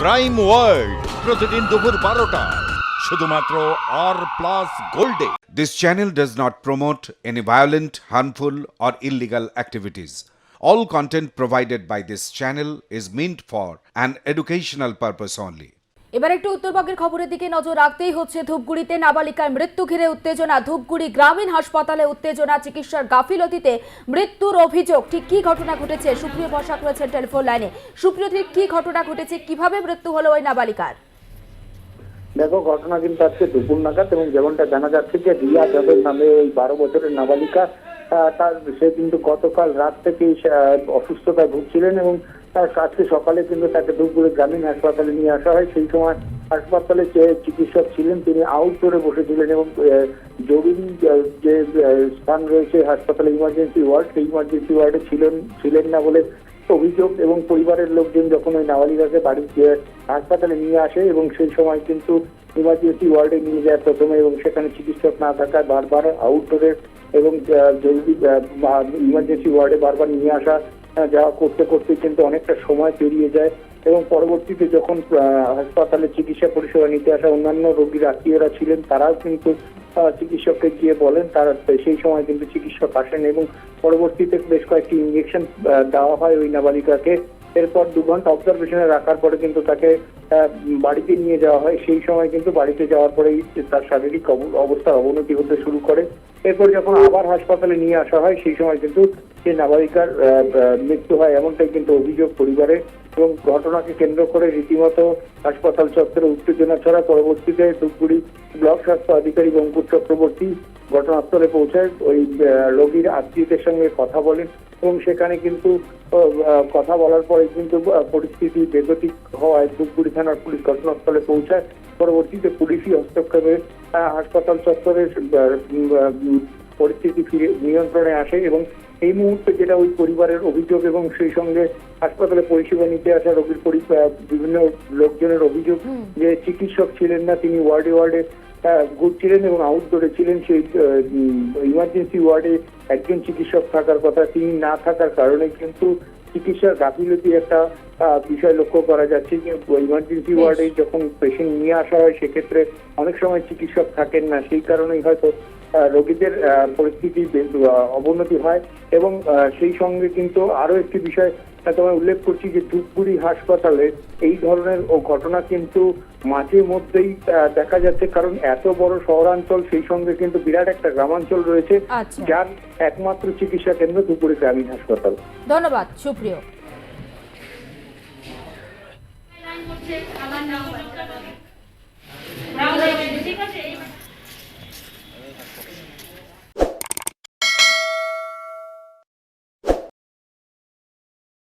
Crime world প্রতিদিন দুপুর বারোটায় শুধুমাত্র আর প্লাস গোল্ডে This channel does not promote any violent, harmful, or illegal activities. All content provided by this channel is meant for an educational purpose only. এবার একটু উত্তরবঙ্গের খবরের দিকে নজর রাখতেই হচ্ছে। ধূপগুড়িতে নাবালিকার মৃত্যু ঘিরে উত্তেজনা। ধূপগুড়ি গ্রামীণ হাসপাতালে উত্তেজনা, চিকিৎসার গাফিলতিতে মৃত্যুর অভিযোগ। ঠিক কি ঘটনা ঘটেছে? সুপ্রিয় বসাক রয়েছেন টেলিফোন লাইনে। সুপ্রিয় ঠিক কি ঘটনা ঘটেছে? কীভাবে মৃত্যু হলো ওই নাবালিকার? দেখো, ঘটনা কিন্তু আজকে দুপুর নাগাদ এবং যেমনটা জানা যাচ্ছে যে রিয়া যাদব নামে ওই বারো বছরের নাবালিকা তার সে কিন্তু গতকাল রাত থেকেই অসুস্থতায় ভুগছিলেন এবং তার আজকে সকালে কিন্তু তাকে দুপুরে গ্রামীণ হাসপাতালে নিয়ে আসা হয়। সেই সময় হাসপাতালে যে চিকিৎসক ছিলেন, তিনি আউটডোরে বসেছিলেন এবং জরুরি যে স্থান রয়েছে হাসপাতালে ইমার্জেন্সি ওয়ার্ড সেই ইমার্জেন্সি ওয়ার্ডে ছিলেন ছিলেন না বলে অভিযোগ এবং পরিবারের লোকজন যখন ওই নাবালিকাকে বাড়ি হাসপাতালে নিয়ে আসে এবং সেই সময় কিন্তু ইমার্জেন্সি ওয়ার্ডে নিয়ে যায় প্রথমে এবং সেখানে চিকিৎসক না থাকায় বারবার আউটডোরের এবং জরুরি ইমার্জেন্সি ওয়ার্ডে বারবার নিয়ে আসা যাওয়া করতে করতে কিন্তু অনেকটা সময় পেরিয়ে যায়। এবং পরবর্তীতে যখন হাসপাতালে চিকিৎসা পরিষেবা নিতে আসা অন্যান্য রোগীর আত্মীয়রা ছিলেন, তারাও কিন্তু চিকিৎসককে গিয়ে বলেন, তারা সেই সময় কিন্তু চিকিৎসক আসেন এবং পরবর্তীতে বেশ কয়েকটি ইঞ্জেকশন দেওয়া হয় ওই নাবালিকাকে। এরপর দু ঘণ্টা অবজারভেশনে রাখার পরে কিন্তু তাকে বাড়িতে নিয়ে যাওয়া হয়। সেই সময় কিন্তু বাড়িতে যাওয়ার পরেই তার শারীরিক অব- অবস্থার অবনতি হতে শুরু করে। এরপর যখন আবার হাসপাতালে নিয়ে আসা হয়, সেই সময় কিন্তু সে নাবালিকার মৃত্যু হয়। এমনটাই কিন্তু অভিযোগ পরিবারের এবং ঘটনাকে কেন্দ্র করে রীতিমতো হাসপাতাল চত্বরে উত্তেজনা ছড়া পরবর্তীতে ধূপগুড়ি ব্লক স্বাস্থ্য আধিকারিক অঙ্কুর চক্রবর্তী ঘটনাস্থলে পৌঁছায়। ওই রোগীর আত্মীয়দের সঙ্গে কথা বলেন এবং সেখানে কিন্তু কথা বলার পরে কিন্তু পরিস্থিতি বেগতিক হওয়ায় ধূপগুড়ি থানার পুলিশ ঘটনাস্থলে পৌঁছায়। পরবর্তীতে পুলিশি হস্তক্ষেপে হাসপাতাল চত্বরের পরিস্থিতি ফিরে নিয়ন্ত্রণে আসে এবং এই মুহূর্তে যেটা ওই পরিবারের অভিযোগ এবং সেই সঙ্গে হাসপাতালে পরিষেবা নিতে আসা রোগীর বিভিন্ন লোকজনের অভিযোগ যে চিকিৎসক ছিলেন না তিনি ওয়ার্ডে ওয়ার্ডে ঘুরছিলেন এবং আউটডোরে ছিলেন সেই ইমার্জেন্সি ওয়ার্ডে একজন চিকিৎসক থাকার কথা তিনি না থাকার কারণে কিন্তু চিকিৎসার গাফিলতি একটা বিষয় লক্ষ্য করা যাচ্ছে যে ইমার্জেন্সি ওয়ার্ডে যখন পেশেন্ট নিয়ে আসা হয় সেক্ষেত্রে অনেক সময় চিকিৎসক থাকেন না সেই কারণেই হয়তো রোগীদের আহ, পরিস্থিতি অবনতি হয় এবং আহ, সেই সঙ্গে কিন্তু আরও একটি বিষয় তোমায় উল্লেখ করছি যে ধূপগুড়ি হাসপাতালে এই ধরনের ও ঘটনা কিন্তু মাঝে মধ্যেই আহ, দেখা যাচ্ছে। কারণ এত বড় শহরাঞ্চল সেই সঙ্গে কিন্তু বিরাট একটা গ্রামাঞ্চল রয়েছে আচ্ছা। যার একমাত্র চিকিৎসা কেন্দ্র ধূপগুড়ি গ্রামীণ হাসপাতাল। ধন্যবাদ সুপ্রিয়।